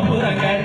கோபுரங்கள்